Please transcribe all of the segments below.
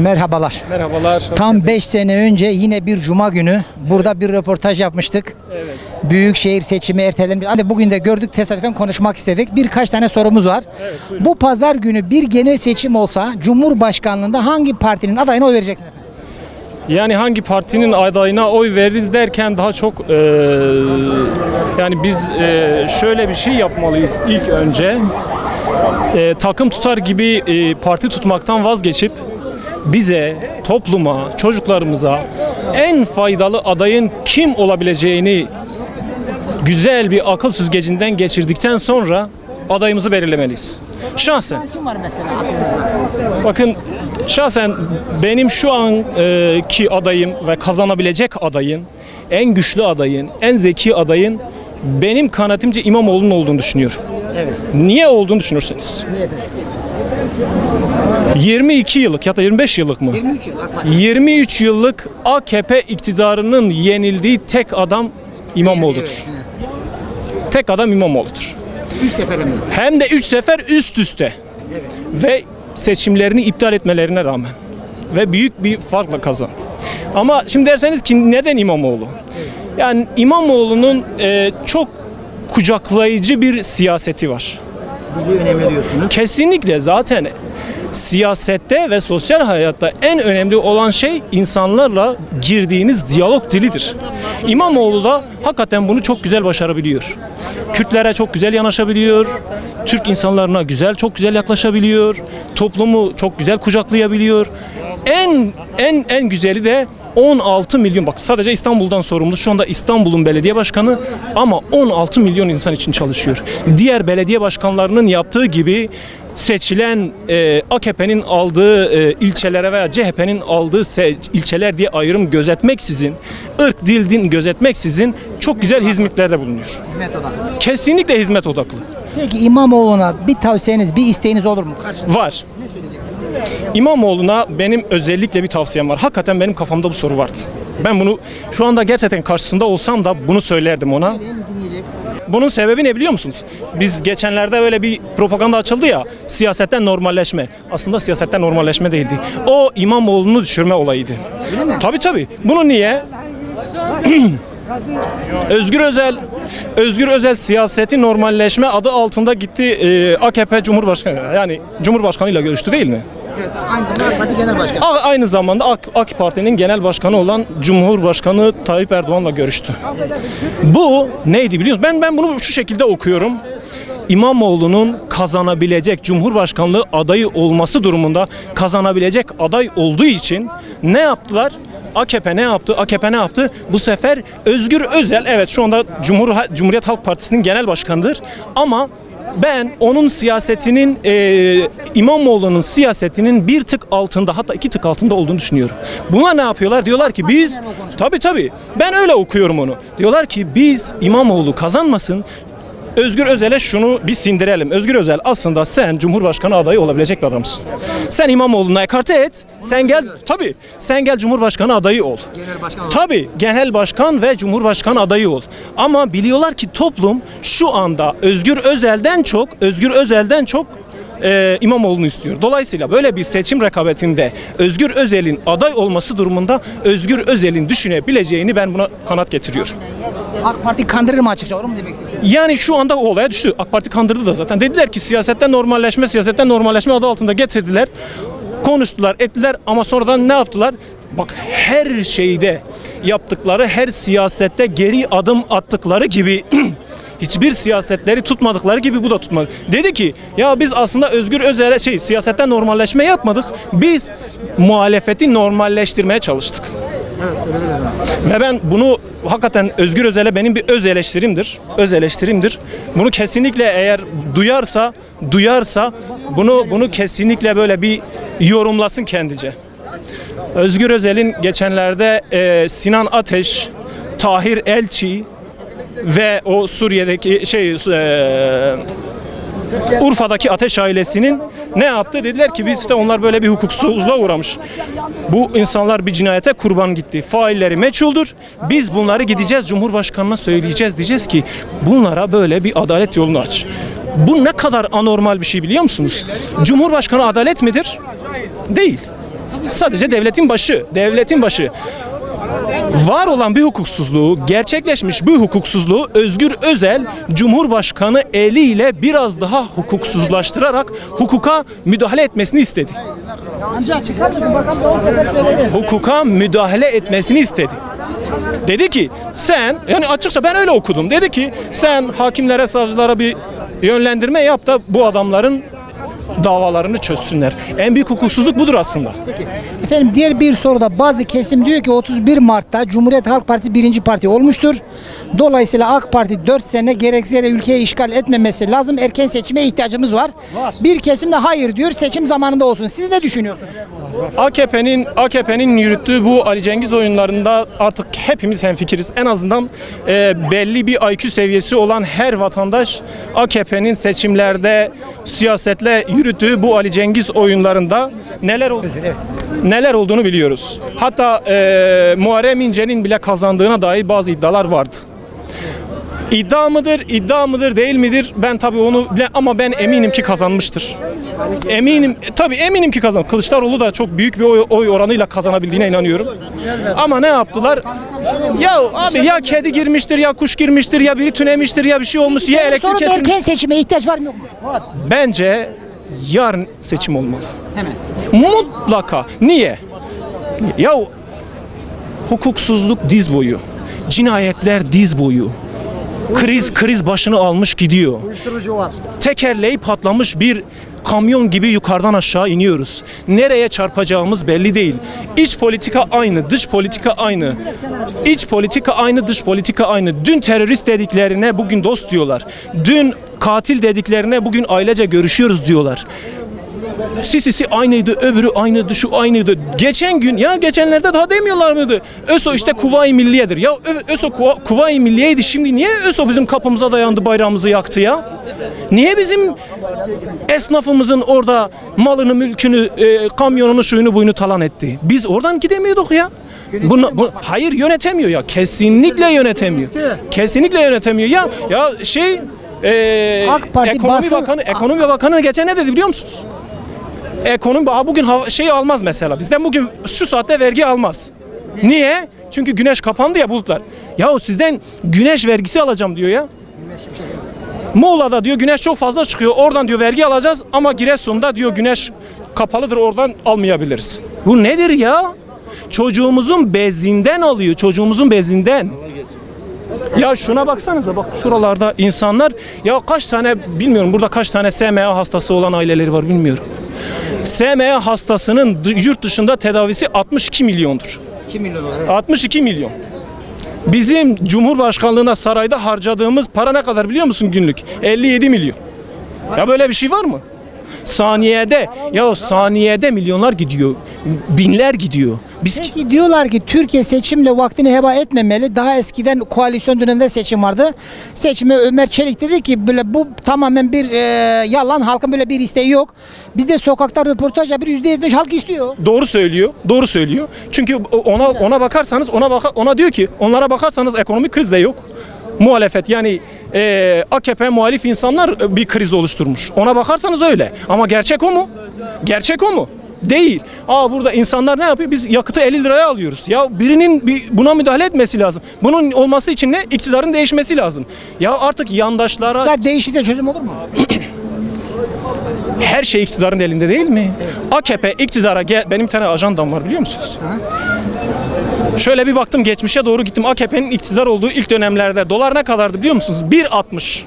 Merhabalar. Merhabalar. Tam 5 sene önce yine bir cuma günü burada bir röportaj yapmıştık. Evet. Büyükşehir seçimi ertelenmiş. Hani bugün de gördük tesadüfen konuşmak istedik. Birkaç tane sorumuz var. Bu pazar günü bir genel seçim olsa Cumhurbaşkanlığında hangi partinin adayına oy vereceksiniz efendim? Yani hangi partinin adayına oy veririz derken daha çok eee, yani biz eee, şöyle bir şey yapmalıyız ilk önce. Eee, takım tutar gibi eee, parti tutmaktan vazgeçip bize, topluma, çocuklarımıza en faydalı adayın kim olabileceğini güzel bir akıl süzgecinden geçirdikten sonra adayımızı belirlemeliyiz. Şahsen Kim var mesela aklınızda? Bakın şahsen benim şu anki adayım ve kazanabilecek adayın, en güçlü adayın, en zeki adayın benim kanaatimce İmamoğlu'nun olduğunu düşünüyorum. Evet. Niye olduğunu düşünürseniz. Niye efendim? 22 yıllık ya da 25 yıllık mı? 23 yıl AK Parti. 23 yıllık AKP iktidarının yenildiği tek adam İmamoğlu'dur. Evet, evet. Tek adam İmamoğlu'dur. Üç sefer mi? Hem de 3 sefer üst üste. Ve seçimlerini iptal etmelerine rağmen. Ve büyük bir farkla kazandı. Ama şimdi derseniz ki neden İmamoğlu? Yani İmamoğlu'nun e, çok kucaklayıcı bir siyaseti var. Dili önemli diyorsunuz. Kesinlikle zaten siyasette ve sosyal hayatta en önemli olan şey insanlarla girdiğiniz diyalog dilidir. İmamoğlu da hakikaten bunu çok güzel başarabiliyor. Kürtlere çok güzel yanaşabiliyor. Türk insanlarına güzel, çok güzel yaklaşabiliyor. Toplumu çok güzel kucaklayabiliyor. En en en güzeli de 16 milyon bak sadece İstanbul'dan sorumlu. Şu anda İstanbul'un belediye başkanı ama 16 milyon insan için çalışıyor. Diğer belediye başkanlarının yaptığı gibi seçilen e, AKP'nin aldığı e, ilçelere veya CHP'nin aldığı ilçeler diye ayrım gözetmeksizin, ırk, dil, din gözetmeksizin çok güzel hizmetlerde bulunuyor. Hizmet odaklı. Kesinlikle hizmet odaklı. Peki İmamoğlu'na bir tavsiyeniz, bir isteğiniz olur mu? Karşınızda Var. ne? İmamoğlu'na benim özellikle bir tavsiyem var. Hakikaten benim kafamda bu soru vardı. Ben bunu şu anda gerçekten karşısında olsam da bunu söylerdim ona. Bunun sebebi ne biliyor musunuz? Biz geçenlerde böyle bir propaganda açıldı ya siyasetten normalleşme. Aslında siyasetten normalleşme değildi. O İmamoğlu'nu düşürme olayıydı. Öyle? Tabii tabii. Bunu niye? Özgür Özel Özgür Özel siyaseti normalleşme adı altında gitti e, AKP Cumhurbaşkanı yani Cumhurbaşkanıyla görüştü değil mi? Evet, aynı zamanda AK Parti Genel Başkanı. A- Aynı zamanda AK, AK Parti'nin genel başkanı olan Cumhurbaşkanı Tayyip Erdoğan'la görüştü. Bu neydi biliyor musunuz? Ben ben bunu şu şekilde okuyorum. İmamoğlu'nun kazanabilecek Cumhurbaşkanlığı adayı olması durumunda kazanabilecek aday olduğu için ne yaptılar? AKP ne yaptı? AKP ne yaptı? Bu sefer Özgür Özel evet şu anda Cumhur Cumhuriyet Halk Partisi'nin genel başkanıdır ama ben onun siyasetinin e, İmamoğlu'nun siyasetinin bir tık altında hatta iki tık altında olduğunu düşünüyorum. Buna ne yapıyorlar? Diyorlar ki biz tabi tabi ben öyle okuyorum onu. Diyorlar ki biz İmamoğlu kazanmasın Özgür Özel'e şunu bir sindirelim. Özgür Özel aslında sen Cumhurbaşkanı adayı olabilecek bir adamsın. Sen İmamoğlu'na ekarte et. Sen gel tabi sen gel Cumhurbaşkanı adayı ol. Genel Başkan. Tabii genel başkan ve cumhurbaşkanı adayı ol. Ama biliyorlar ki toplum şu anda Özgür Özel'den çok, Özgür Özel'den çok e, İmamoğlu'nu istiyor. Dolayısıyla böyle bir seçim rekabetinde Özgür Özel'in aday olması durumunda Özgür Özel'in düşünebileceğini ben buna kanat getiriyorum. AK Parti kandırır mı açıkça? Onu mu demek istiyorsunuz? Yani şu anda o olaya düştü. AK Parti kandırdı da zaten. Dediler ki siyasetten normalleşme, siyasetten normalleşme adı altında getirdiler. Konuştular, ettiler ama sonradan ne yaptılar? Bak her şeyde yaptıkları, her siyasette geri adım attıkları gibi hiçbir siyasetleri tutmadıkları gibi bu da tutmadı. Dedi ki ya biz aslında Özgür Özel'e şey siyasetten normalleşme yapmadık. Biz muhalefeti normalleştirmeye çalıştık. Evet söylediler. Ve ben bunu hakikaten Özgür Özel'e benim bir öz eleştirimdir. Öz eleştirimdir. Bunu kesinlikle eğer duyarsa, duyarsa bunu bunu kesinlikle böyle bir yorumlasın kendice. Özgür Özel'in geçenlerde e, Sinan Ateş, Tahir Elçi ve o Suriye'deki şey e, Urfa'daki Ateş ailesinin ne yaptı? Dediler ki biz işte onlar böyle bir hukuksuzluğa uğramış. Bu insanlar bir cinayete kurban gitti. Failleri meçhuldür. Biz bunları gideceğiz Cumhurbaşkanına söyleyeceğiz. Diyeceğiz ki bunlara böyle bir adalet yolunu aç. Bu ne kadar anormal bir şey biliyor musunuz? Cumhurbaşkanı adalet midir? Değil. Sadece devletin başı, devletin başı. Var olan bir hukuksuzluğu, gerçekleşmiş bir hukuksuzluğu Özgür Özel Cumhurbaşkanı eliyle biraz daha hukuksuzlaştırarak hukuka müdahale etmesini istedi. Amca çıkar mısın? Bakalım 10 sefer söyledim. Hukuka müdahale etmesini istedi. Dedi ki sen yani açıkça ben öyle okudum. Dedi ki sen hakimlere, savcılara bir yönlendirme yap da bu adamların davalarını çözsünler. En büyük hukuksuzluk budur aslında. Efendim diğer bir soruda bazı kesim diyor ki 31 Mart'ta Cumhuriyet Halk Partisi birinci parti olmuştur. Dolayısıyla AK Parti 4 sene gereksiz yere ülkeyi işgal etmemesi lazım. Erken seçime ihtiyacımız var. Bir kesim de hayır diyor. Seçim zamanında olsun. Siz ne düşünüyorsunuz? AKP'nin AKP'nin yürüttüğü bu Ali Cengiz oyunlarında artık hepimiz hemfikiriz. En azından e, belli bir IQ seviyesi olan her vatandaş AKP'nin seçimlerde siyasetle yürüttüğü bu Ali Cengiz oyunlarında neler oldu? Neler olduğunu biliyoruz. Hatta e, Muharrem İnce'nin bile kazandığına dair bazı iddialar vardı. İddia mıdır, iddia mıdır, değil midir? Ben tabii onu bile ama ben eminim ki kazanmıştır. Eminim, tabii eminim ki kazan. Kılıçdaroğlu da çok büyük bir oy, oy oranıyla kazanabildiğine inanıyorum. Ama ne yaptılar? Ya abi ya kedi girmiştir, ya kuş girmiştir, ya biri tünemiştir, ya bir şey olmuş, ya elektrik kesilmiş. erken seçime ihtiyaç var mı yok mu? Var. Bence yarın seçim olmalı. Hemen. Mutlaka. Niye? Ya hukuksuzluk diz boyu. Cinayetler diz boyu. Kriz kriz başını almış gidiyor. Uyuşturucu var. Tekerleği patlamış bir kamyon gibi yukarıdan aşağı iniyoruz. Nereye çarpacağımız belli değil. İç politika aynı, dış politika aynı. İç politika aynı, dış politika aynı. Dün terörist dediklerine bugün dost diyorlar. Dün katil dediklerine bugün ailece görüşüyoruz diyorlar. Sisisi aynıydı, öbürü aynıydı, şu aynıydı. Geçen gün ya geçenlerde daha demiyorlar mıydı? ÖSO işte Kuvayi Milliye'dir. Ya ÖSO Kuva- Kuvayi Milliye'ydi. Şimdi niye ÖSO bizim kapımıza dayandı, bayrağımızı yaktı ya? Niye bizim esnafımızın orada malını, mülkünü, e, kamyonunu, şuyunu, buyunu talan etti? Biz oradan gidemiyorduk ya. Bunu, bu, hayır yönetemiyor ya. Kesinlikle yönetemiyor. Kesinlikle yönetemiyor ya. Ya şey e, AK Parti Ekonomi basın- Bakanı, Ekonomi Bakanı geçen ne dedi biliyor musunuz? Ekonomi Aa, bugün hava, şey almaz mesela. Bizden bugün şu saatte vergi almaz. Niye? Çünkü güneş kapandı ya bulutlar. Ya sizden güneş vergisi alacağım diyor ya. Muğla'da diyor güneş çok fazla çıkıyor. Oradan diyor vergi alacağız ama Giresun'da diyor güneş kapalıdır oradan almayabiliriz. Bu nedir ya? Çocuğumuzun bezinden alıyor. Çocuğumuzun bezinden. Ya şuna baksanıza bak şuralarda insanlar ya kaç tane bilmiyorum burada kaç tane SMA hastası olan aileleri var bilmiyorum. SMA hastasının yurt dışında tedavisi 62 milyondur. 2 milyon dolar. 62 milyon. Bizim Cumhurbaşkanlığına sarayda harcadığımız para ne kadar biliyor musun günlük? 57 milyon. Ya böyle bir şey var mı? Saniyede ya saniyede milyonlar gidiyor. Binler gidiyor. Biz Peki diyorlar ki Türkiye seçimle vaktini heba etmemeli. Daha eskiden koalisyon döneminde seçim vardı. Seçime Ömer Çelik dedi ki böyle bu tamamen bir e, yalan. Halkın böyle bir isteği yok. Biz de sokakta röportaj yapıyoruz. %70 halk istiyor. Doğru söylüyor. Doğru söylüyor. Çünkü ona ona bakarsanız ona baka, ona diyor ki onlara bakarsanız ekonomik kriz de yok. Muhalefet yani e, AKP muhalif insanlar e, bir kriz oluşturmuş. Ona bakarsanız öyle. Ama gerçek o mu? Gerçek o mu? Değil. Aa burada insanlar ne yapıyor? Biz yakıtı 50 liraya alıyoruz. Ya birinin bir buna müdahale etmesi lazım. Bunun olması için ne? İktidarın değişmesi lazım. Ya artık yandaşlara İktidar değişirse çözüm olur mu? her şey iktidarın elinde değil mi? AKP iktidara gel benim bir tane ajandam var biliyor musunuz? Şöyle bir baktım geçmişe doğru gittim. AKP'nin iktidar olduğu ilk dönemlerde dolar ne kadardı biliyor musunuz? 1.60.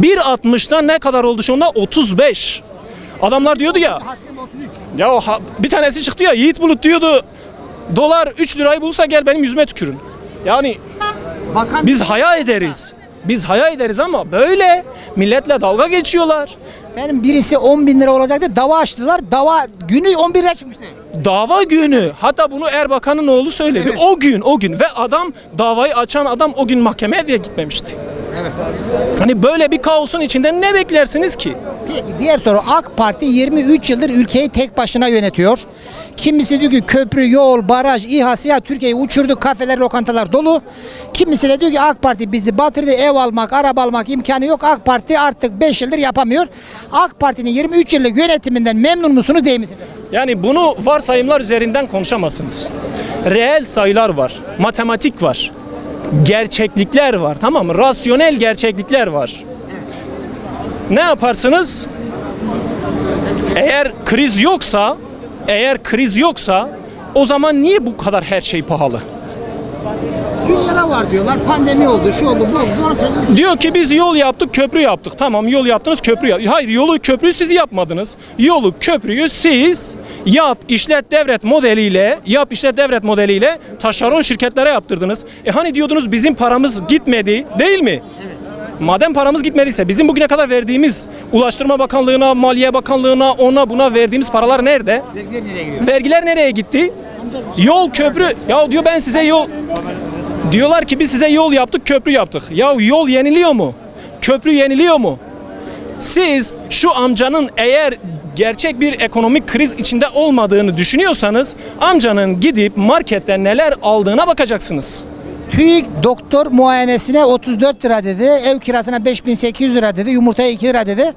1.60'dan ne kadar oldu şu anda? 35. Adamlar diyordu ya. Ya ha- bir tanesi çıktı ya Yiğit Bulut diyordu. Dolar 3 lirayı bulsa gel benim yüzüme tükürün. Yani Bakan biz haya ederiz. Biz haya ederiz ama böyle milletle dalga geçiyorlar. Benim birisi 10 bin lira olacaktı. Dava açtılar. Dava günü 11 lira çıkmıştı. Dava günü. Hatta bunu Erbakan'ın oğlu söyledi. O gün, o gün ve adam davayı açan adam o gün mahkemeye diye gitmemişti. Hani böyle bir kaosun içinde ne beklersiniz ki? Peki diğer soru AK Parti 23 yıldır ülkeyi tek başına yönetiyor. Kimisi diyor ki köprü, yol, baraj, İHA, SİHA Türkiye'yi uçurdu. Kafeler, lokantalar dolu. Kimisi de diyor ki AK Parti bizi batırdı. Ev almak, araba almak imkanı yok. AK Parti artık 5 yıldır yapamıyor. AK Parti'nin 23 yıllık yönetiminden memnun musunuz değil misiniz? Yani bunu varsayımlar üzerinden konuşamazsınız. Reel sayılar var, matematik var, gerçeklikler var, tamam mı? Rasyonel gerçeklikler var. Ne yaparsınız? Eğer kriz yoksa, eğer kriz yoksa o zaman niye bu kadar her şey pahalı? Dünyada var diyorlar. Pandemi oldu, şu oldu, bu oldu. Doğru. Diyor ki biz yol yaptık, köprü yaptık. Tamam yol yaptınız, köprü yap. Hayır yolu köprüyü siz yapmadınız. Yolu köprüyü siz yap işlet devret modeliyle, yap işlet devret modeliyle taşeron şirketlere yaptırdınız. E hani diyordunuz bizim paramız gitmedi, değil mi? Madem paramız gitmediyse bizim bugüne kadar verdiğimiz Ulaştırma Bakanlığı'na, Maliye Bakanlığı'na, ona buna verdiğimiz paralar nerede? Vergiler nereye gidiyor? Vergiler nereye gitti? Yol köprü. Ya diyor ben size yol Diyorlar ki biz size yol yaptık, köprü yaptık. Ya yol yeniliyor mu? Köprü yeniliyor mu? Siz şu amcanın eğer gerçek bir ekonomik kriz içinde olmadığını düşünüyorsanız amcanın gidip marketten neler aldığına bakacaksınız. TÜİK doktor muayenesine 34 lira dedi. Ev kirasına 5800 lira dedi. Yumurtaya 2 lira dedi.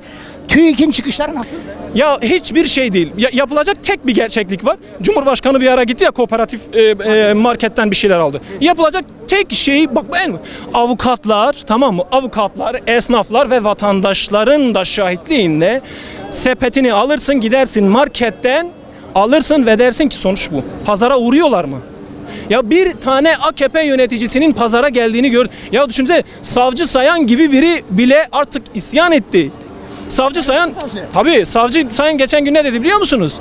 TÜİK'in çıkışları nasıl? Ya hiçbir şey değil. Ya- yapılacak tek bir gerçeklik var. Cumhurbaşkanı bir ara gitti ya kooperatif e, e, marketten bir şeyler aldı. Yapılacak tek şey bak en avukatlar tamam mı? Avukatlar, esnaflar ve vatandaşların da şahitliğinde sepetini alırsın gidersin marketten alırsın ve dersin ki sonuç bu. Pazara uğruyorlar mı? Ya bir tane AKP yöneticisinin pazara geldiğini gör. Ya düşünsene savcı sayan gibi biri bile artık isyan etti. Savcı Sayan, tabii Savcı Sayan geçen gün ne dedi biliyor musunuz?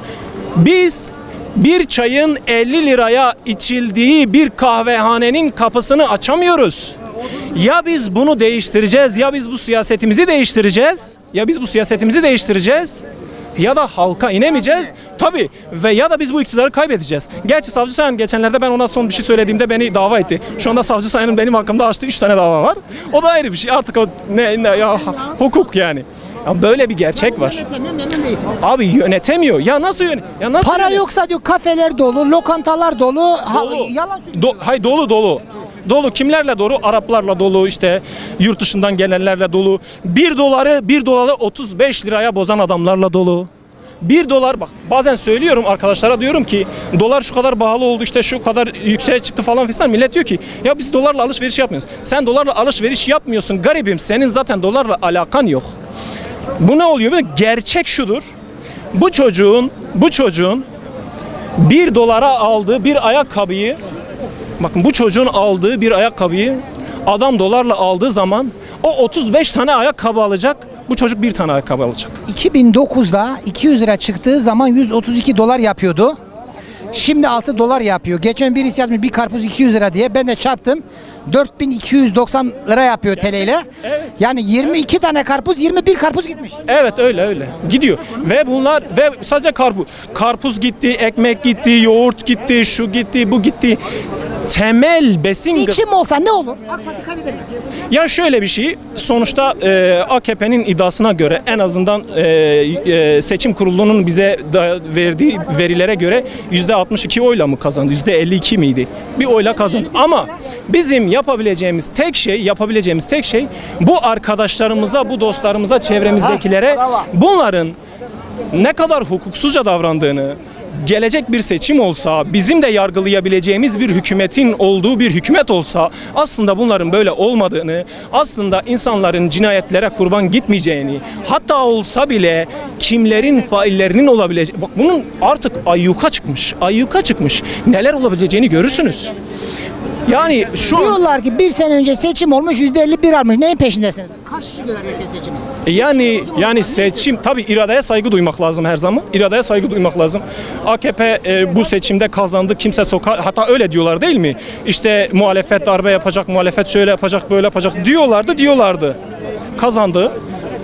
Biz bir çayın 50 liraya içildiği bir kahvehanenin kapısını açamıyoruz. Ya biz bunu değiştireceğiz ya biz bu siyasetimizi değiştireceğiz. Ya biz bu siyasetimizi değiştireceğiz. Ya da halka inemeyeceğiz. Tabii ve ya da biz bu iktidarı kaybedeceğiz. Gerçi Savcı Sayan geçenlerde ben ona son bir şey söylediğimde beni dava etti. Şu anda Savcı Sayan'ın benim hakkımda açtığı 3 tane dava var. O da ayrı bir şey. Artık o ne, ne ya hukuk yani. Ya böyle bir gerçek var. Yönetemiyor, memnun değilsiniz. Abi yönetemiyor. Ya nasıl yönet? Ya nasıl Para yönet- yoksa diyor kafeler dolu, lokantalar dolu. Ha, Dolu. yalan söylüyor. Do- hay dolu dolu. Dolu kimlerle dolu? Araplarla dolu işte yurt dışından gelenlerle dolu. 1 doları 1 doları 35 liraya bozan adamlarla dolu. 1 dolar bak bazen söylüyorum arkadaşlara diyorum ki dolar şu kadar pahalı oldu işte şu kadar yükseğe çıktı falan filan millet diyor ki ya biz dolarla alışveriş yapmıyoruz. Sen dolarla alışveriş yapmıyorsun garibim senin zaten dolarla alakan yok. Bu ne oluyor? Gerçek şudur. Bu çocuğun bu çocuğun 1 dolara aldığı bir ayakkabıyı bakın bu çocuğun aldığı bir ayakkabıyı adam dolarla aldığı zaman o 35 tane ayakkabı alacak. Bu çocuk bir tane ayakkabı alacak. 2009'da 200 lira çıktığı zaman 132 dolar yapıyordu. Şimdi 6 dolar yapıyor. Geçen birisi yazmış bir karpuz 200 lira diye. Ben de çarptım. 4290 lira yapıyor TL ile. evet. Yani 22 tane karpuz 21 karpuz gitmiş. Evet öyle öyle. Gidiyor. Ve bunlar ve sadece karpuz. Karpuz gitti, ekmek gitti, yoğurt gitti, şu gitti, bu gitti. Temel besin Seçim olsa ne olur? AK Parti kaybeder mi? Ya şöyle bir şey, sonuçta e, AKP'nin iddiasına göre en azından e, e, seçim kurulunun bize da verdiği verilere göre yüzde 62 oyla mı kazandı, yüzde 52 miydi? Bir oyla kazandı. Ama bizim yapabileceğimiz tek şey, yapabileceğimiz tek şey bu arkadaşlarımıza, bu dostlarımıza, çevremizdekilere bunların ne kadar hukuksuzca davrandığını, gelecek bir seçim olsa, bizim de yargılayabileceğimiz bir hükümetin olduğu bir hükümet olsa aslında bunların böyle olmadığını, aslında insanların cinayetlere kurban gitmeyeceğini, hatta olsa bile kimlerin faillerinin olabileceği, bak bunun artık ayyuka çıkmış, ayyuka çıkmış. Neler olabileceğini görürsünüz. Yani şu Diyorlar ki bir sene önce seçim olmuş %51 almış. Neyin peşindesiniz? Karşı çıkıyorlar herkes seçime. Yani yani seçim tabi iradeye saygı duymak lazım her zaman. İradeye saygı duymak lazım. AKP e, bu seçimde kazandı. Kimse soka hatta öyle diyorlar değil mi? İşte muhalefet darbe yapacak, muhalefet şöyle yapacak, böyle yapacak diyorlardı, diyorlardı. Kazandı.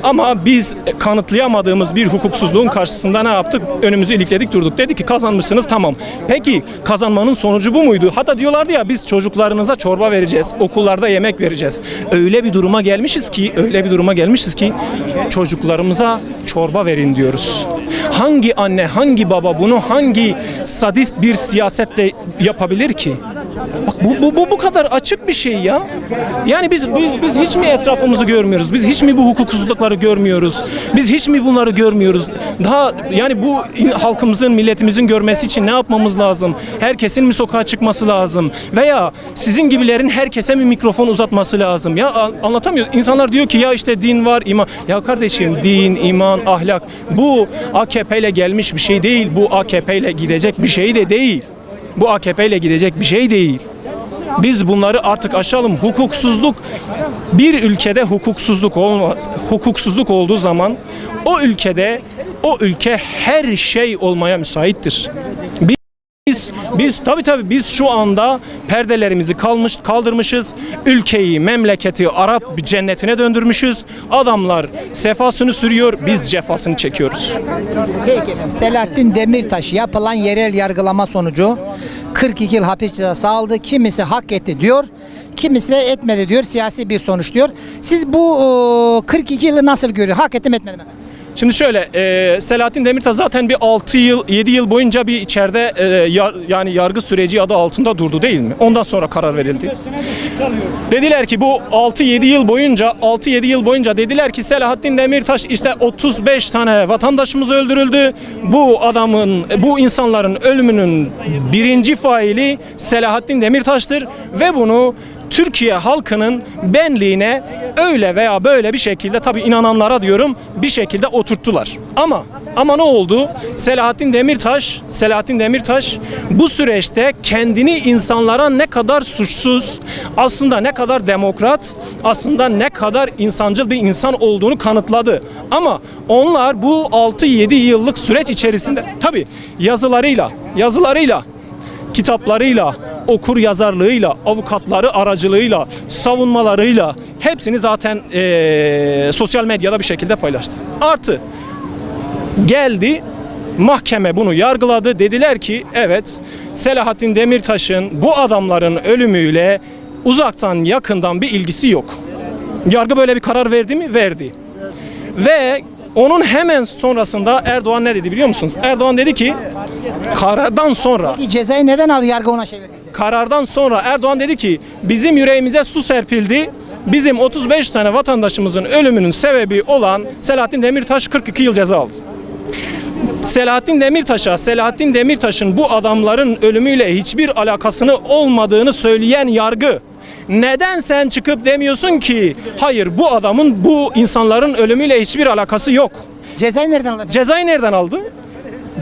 Ama biz kanıtlayamadığımız bir hukuksuzluğun karşısında ne yaptık? Önümüzü ilikledik durduk. Dedik ki kazanmışsınız tamam. Peki kazanmanın sonucu bu muydu? Hatta diyorlardı ya biz çocuklarınıza çorba vereceğiz. Okullarda yemek vereceğiz. Öyle bir duruma gelmişiz ki, öyle bir duruma gelmişiz ki çocuklarımıza çorba verin diyoruz. Hangi anne, hangi baba bunu hangi sadist bir siyasetle yapabilir ki? Bu, bu, bu, bu kadar açık bir şey ya. Yani biz biz biz hiç mi etrafımızı görmüyoruz? Biz hiç mi bu hukuksuzlukları görmüyoruz? Biz hiç mi bunları görmüyoruz? Daha yani bu halkımızın, milletimizin görmesi için ne yapmamız lazım? Herkesin mi sokağa çıkması lazım? Veya sizin gibilerin herkese mi mikrofon uzatması lazım? Ya an- anlatamıyor. İnsanlar diyor ki ya işte din var, iman. Ya kardeşim din, iman, ahlak bu AKP ile gelmiş bir şey değil. Bu AKP ile gidecek bir şey de değil. Bu AKP ile gidecek bir şey değil. Biz bunları artık aşalım. Hukuksuzluk bir ülkede hukuksuzluk olmaz. Hukuksuzluk olduğu zaman o ülkede o ülke her şey olmaya müsaittir. Biz biz tabii tabii biz şu anda perdelerimizi kalmış kaldırmışız. Ülkeyi, memleketi Arap cennetine döndürmüşüz. Adamlar sefasını sürüyor, biz cefasını çekiyoruz. Peki. Selahattin Demirtaş yapılan yerel yargılama sonucu 42 yıl hapis cezası aldı. Kimisi hak etti diyor. Kimisi de etmedi diyor. Siyasi bir sonuç diyor. Siz bu e, 42 yılı nasıl görüyor? Hak ettim etmedim efendim. Şimdi şöyle, e, Selahattin Demirtaş zaten bir 6 yıl, 7 yıl boyunca bir içeride e, yar- yani yargı süreci adı altında durdu değil mi? Ondan sonra karar verildi. Dediler ki bu 6-7 yıl boyunca 6-7 yıl boyunca dediler ki Selahattin Demirtaş işte 35 tane vatandaşımız öldürüldü. Bu adamın bu insanların ölümünün birinci faili Selahattin Demirtaş'tır ve bunu Türkiye halkının benliğine öyle veya böyle bir şekilde tabi inananlara diyorum bir şekilde oturttular. Ama ama ne oldu? Selahattin Demirtaş, Selahattin Demirtaş bu süreçte kendini insanlara ne kadar suçsuz, aslında ne kadar demokrat, aslında ne kadar insancıl bir insan olduğunu kanıtladı. Ama onlar bu 6-7 yıllık süreç içerisinde tabi yazılarıyla, yazılarıyla kitaplarıyla, okur yazarlığıyla, avukatları aracılığıyla, savunmalarıyla hepsini zaten eee, sosyal medyada bir şekilde paylaştı. Artı geldi mahkeme bunu yargıladı. Dediler ki evet Selahattin Demirtaş'ın bu adamların ölümüyle uzaktan yakından bir ilgisi yok. Yargı böyle bir karar verdi mi? Verdi. Ve onun hemen sonrasında Erdoğan ne dedi biliyor musunuz? Erdoğan dedi ki karardan sonra Peki cezayı neden aldı yargı ona çevirdiyse? Karardan sonra Erdoğan dedi ki bizim yüreğimize su serpildi. Bizim 35 tane vatandaşımızın ölümünün sebebi olan Selahattin Demirtaş 42 yıl ceza aldı. Selahattin Demirtaş'a, Selahattin Demirtaş'ın bu adamların ölümüyle hiçbir alakasını olmadığını söyleyen yargı neden sen çıkıp demiyorsun ki hayır bu adamın bu insanların ölümüyle hiçbir alakası yok. Cezayı nereden aldı? Cezayı nereden aldı?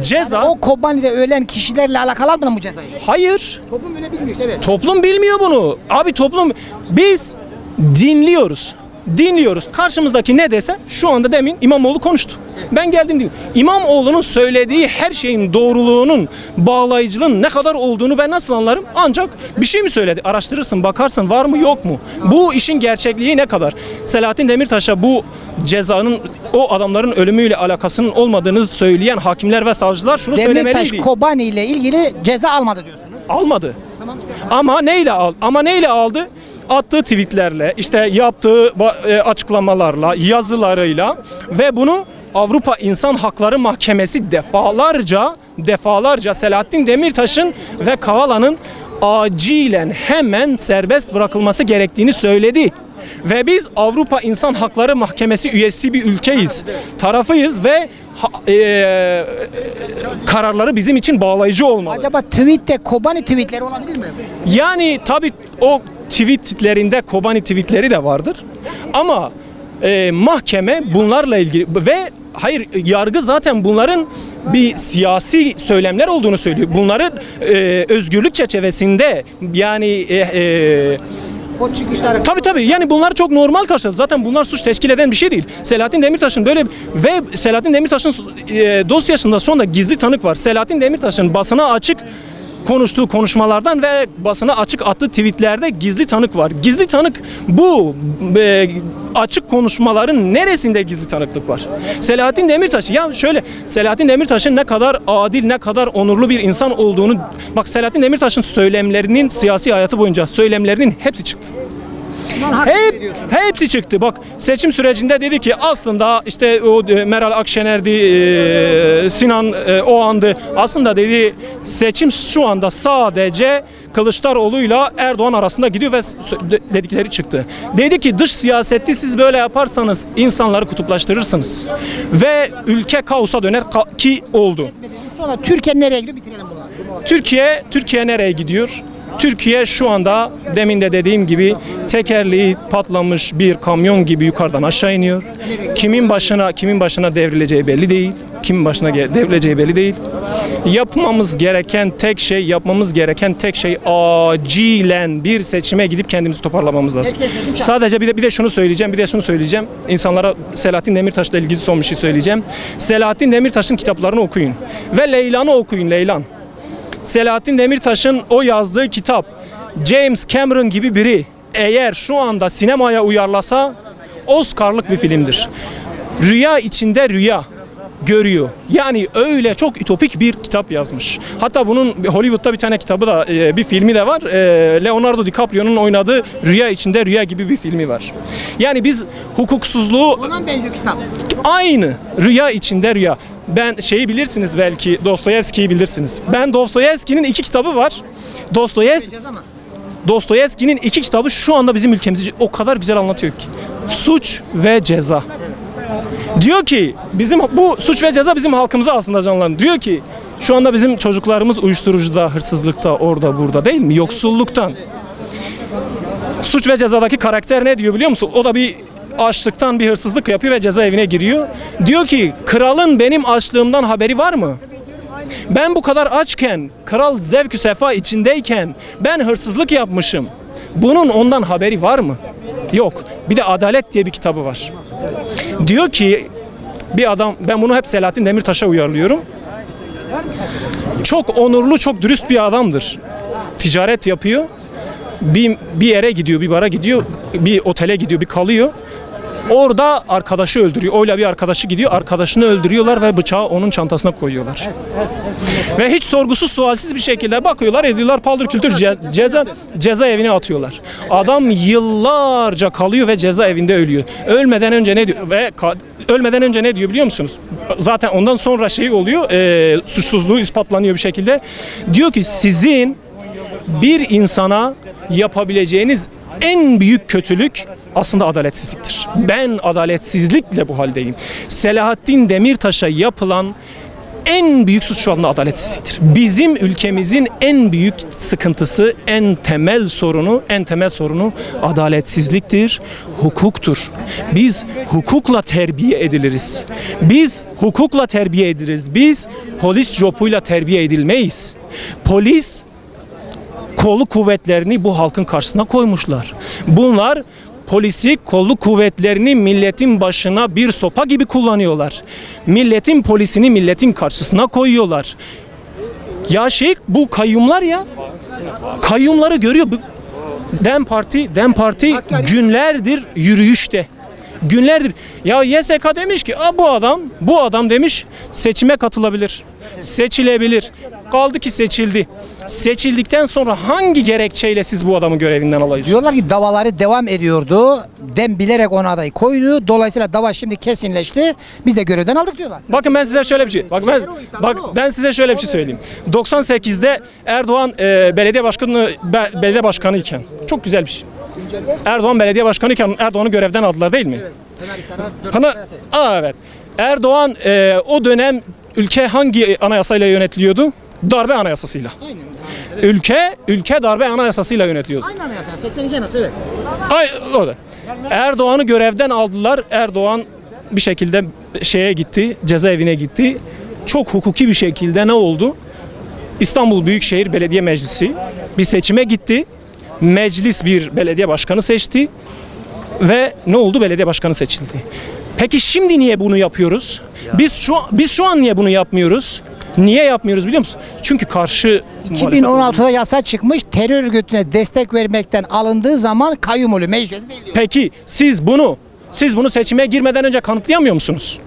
Ceza O Kobani'de ölen kişilerle alakalı mı bu cezayı? hayır. Toplum öyle bilmiyor evet. Toplum bilmiyor bunu. Abi toplum biz dinliyoruz. Dinliyoruz. Karşımızdaki ne dese şu anda demin İmamoğlu konuştu. Ben geldim değil. İmamoğlu'nun söylediği her şeyin doğruluğunun, bağlayıcılığın ne kadar olduğunu ben nasıl anlarım? Ancak bir şey mi söyledi? Araştırırsın, bakarsın var mı yok mu? Bu işin gerçekliği ne kadar? Selahattin Demirtaş'a bu cezanın o adamların ölümüyle alakasının olmadığını söyleyen hakimler ve savcılar şunu Demirtaş söylemeliydi. Kobani ile ilgili ceza almadı diyorsunuz. Almadı. Tamam. Ama neyle al? Ama neyle aldı? Attığı tweetlerle, işte yaptığı e, açıklamalarla, yazılarıyla ve bunu Avrupa İnsan Hakları Mahkemesi defalarca defalarca Selahattin Demirtaş'ın ve Kavala'nın acilen hemen serbest bırakılması gerektiğini söyledi. Ve biz Avrupa İnsan Hakları Mahkemesi üyesi bir ülkeyiz. Tarafıyız ve ha- e, kararları bizim için bağlayıcı olmalı. Acaba tweette Kobani tweetleri olabilir mi? Yani tabii o tweetlerinde Kobani tweetleri de vardır. Ama e, mahkeme bunlarla ilgili ve hayır yargı zaten bunların bir siyasi söylemler olduğunu söylüyor. Bunların e, özgürlük çerçevesinde yani e, e, O çıkışları Tabii tabii yani bunlar çok normal karşıladı. Zaten bunlar suç teşkil eden bir şey değil. Selahattin Demirtaş'ın böyle ve Selahattin Demirtaş'ın e, dosyasında sonunda gizli tanık var. Selahattin Demirtaş'ın basına açık konuştuğu konuşmalardan ve basına açık attığı tweetlerde gizli tanık var. Gizli tanık bu e, açık konuşmaların neresinde gizli tanıklık var? Selahattin Demirtaş ya şöyle Selahattin Demirtaş'ın ne kadar adil ne kadar onurlu bir insan olduğunu bak Selahattin Demirtaş'ın söylemlerinin siyasi hayatı boyunca söylemlerinin hepsi çıktı. Hep, hepsi çıktı. Bak seçim sürecinde dedi ki aslında işte o e, Meral Akşener'di, e, Sinan e, o andı. Aslında dedi seçim şu anda sadece Kılıçdaroğlu'yla Erdoğan arasında gidiyor ve dedikleri çıktı. Dedi ki dış siyasette siz böyle yaparsanız insanları kutuplaştırırsınız. Ve ülke kaosa döner ki oldu. Sonra Türkiye nereye gidiyor bitirelim bunu. Türkiye Türkiye nereye gidiyor? Türkiye şu anda demin de dediğim gibi tekerleği patlamış bir kamyon gibi yukarıdan aşağı iniyor. Kimin başına kimin başına devrileceği belli değil. Kimin başına devrileceği belli değil. Yapmamız gereken tek şey, yapmamız gereken tek şey acilen bir seçime gidip kendimizi toparlamamız lazım. Sadece bir de bir de şunu söyleyeceğim, bir de şunu söyleyeceğim. İnsanlara Selahattin Demirtaş'la ilgili son bir şey söyleyeceğim. Selahattin Demirtaş'ın kitaplarını okuyun ve Leylan'ı okuyun Leylan. Selahattin Demirtaş'ın o yazdığı kitap James Cameron gibi biri eğer şu anda sinemaya uyarlasa Oscar'lık bir filmdir. Rüya içinde rüya görüyor. Yani öyle çok ütopik bir kitap yazmış. Hatta bunun Hollywood'da bir tane kitabı da e, bir filmi de var. E, Leonardo DiCaprio'nun oynadığı Rüya içinde rüya gibi bir filmi var. Yani biz hukuksuzluğu Ona benziyor kitap. Aynı. Rüya içinde rüya. Ben şeyi bilirsiniz belki Dostoyevski'yi bilirsiniz. Ben Dostoyevski'nin iki kitabı var. Dostoyevski. Dostoyevski'nin iki kitabı şu anda bizim ülkemizi o kadar güzel anlatıyor ki. Suç ve ceza. Diyor ki bizim bu suç ve ceza bizim halkımıza aslında canlandı. Diyor ki şu anda bizim çocuklarımız uyuşturucuda, hırsızlıkta, orada burada değil mi? Yoksulluktan. Suç ve cezadaki karakter ne diyor biliyor musun? O da bir açlıktan bir hırsızlık yapıyor ve cezaevine giriyor. Diyor ki kralın benim açlığımdan haberi var mı? Ben bu kadar açken, kral zevkü sefa içindeyken ben hırsızlık yapmışım. Bunun ondan haberi var mı? Yok. Bir de Adalet diye bir kitabı var. Diyor ki bir adam, ben bunu hep Selahattin Demirtaş'a uyarlıyorum. Çok onurlu, çok dürüst bir adamdır. Ticaret yapıyor. Bir, bir yere gidiyor, bir bara gidiyor, bir otele gidiyor, bir kalıyor. Orada arkadaşı öldürüyor. Öyle bir arkadaşı gidiyor, arkadaşını öldürüyorlar ve bıçağı onun çantasına koyuyorlar. Ve hiç sorgusuz sualsiz bir şekilde bakıyorlar, ediyorlar, paldır kültür ce- ceza ceza evine atıyorlar. Adam yıllarca kalıyor ve ceza evinde ölüyor. Ölmeden önce ne diyor? Ve ölmeden önce ne diyor biliyor musunuz? Zaten ondan sonra şey oluyor, e, suçsuzluğu ispatlanıyor bir şekilde. Diyor ki sizin bir insana yapabileceğiniz en büyük kötülük aslında adaletsizliktir. Ben adaletsizlikle bu haldeyim. Selahattin Demirtaş'a yapılan en büyük suç şu anda adaletsizliktir. Bizim ülkemizin en büyük sıkıntısı, en temel sorunu, en temel sorunu adaletsizliktir, hukuktur. Biz hukukla terbiye ediliriz. Biz hukukla terbiye ediliriz. Biz polis jopuyla terbiye edilmeyiz. Polis kolu kuvvetlerini bu halkın karşısına koymuşlar. Bunlar polisi kolu kuvvetlerini milletin başına bir sopa gibi kullanıyorlar. Milletin polisini milletin karşısına koyuyorlar. Ya şey bu kayyumlar ya. Kayyumları görüyor. Dem Parti, Dem Parti günlerdir yürüyüşte. Günlerdir. Ya YSK demiş ki "Aa, bu adam, bu adam demiş seçime katılabilir. Seçilebilir. Kaldı ki seçildi. Seçildikten sonra hangi gerekçeyle siz bu adamı görevinden alacaksınız? Diyorlar ki davaları devam ediyordu. Dem bilerek ona adayı koydu. Dolayısıyla dava şimdi kesinleşti. Biz de görevden aldık diyorlar. Bakın ben size şöyle bir şey. Bak ben bak ben size şöyle bir şey söyleyeyim. 98'de Erdoğan e, belediye başkanı be- belediye başkanı iken çok güzel bir şey. Erdoğan belediye başkanı iken Erdoğan'ı görevden aldılar değil mi? Pınar, Aa, evet. Erdoğan e, o dönem ülke hangi anayasayla yönetiliyordu? Darbe anayasasıyla. Ülke ülke darbe anayasasıyla yönetiliyordu. Aynı anayasa 82 nasıl evet. Ay o da. Erdoğan'ı görevden aldılar. Erdoğan bir şekilde şeye gitti, cezaevine gitti. Çok hukuki bir şekilde ne oldu? İstanbul Büyükşehir Belediye Meclisi bir seçime gitti. Meclis bir belediye başkanı seçti ve ne oldu? Belediye başkanı seçildi. Peki şimdi niye bunu yapıyoruz? Biz şu biz şu an niye bunu yapmıyoruz? Niye yapmıyoruz biliyor musun? Çünkü karşı muhalefet 2016'da yasa çıkmış. Terör örgütüne destek vermekten alındığı zaman kayyum oluyor. Meclis üyesi değil diyor. Peki siz bunu siz bunu seçime girmeden önce kanıtlayamıyor musunuz?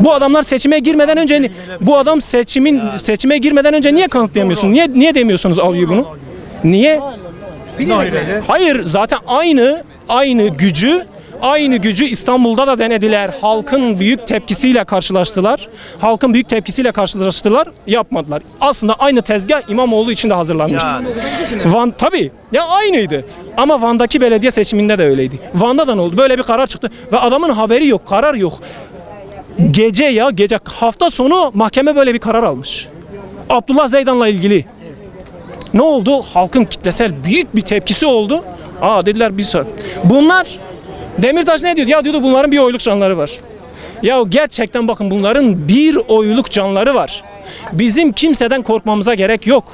Bu adamlar seçime girmeden önce bu adam seçimin seçime girmeden önce niye kanıtlayamıyorsun? Niye niye demiyorsunuz alıyor bunu? Niye? Hayır zaten aynı aynı gücü Aynı gücü İstanbul'da da denediler. Halkın büyük tepkisiyle karşılaştılar. Halkın büyük tepkisiyle karşılaştılar. Yapmadılar. Aslında aynı tezgah İmamoğlu için de hazırlanmıştı. Van tabii ya aynıydı. Ama Van'daki belediye seçiminde de öyleydi. Van'da da ne oldu? Böyle bir karar çıktı ve adamın haberi yok, karar yok. Gece ya gece hafta sonu mahkeme böyle bir karar almış. Abdullah Zeydan'la ilgili. Ne oldu? Halkın kitlesel büyük bir tepkisi oldu. Aa dediler bir saat. Bunlar Demirtaş ne diyor? Ya diyordu bunların bir oyluk canları var. Ya gerçekten bakın bunların bir oyluk canları var. Bizim kimseden korkmamıza gerek yok.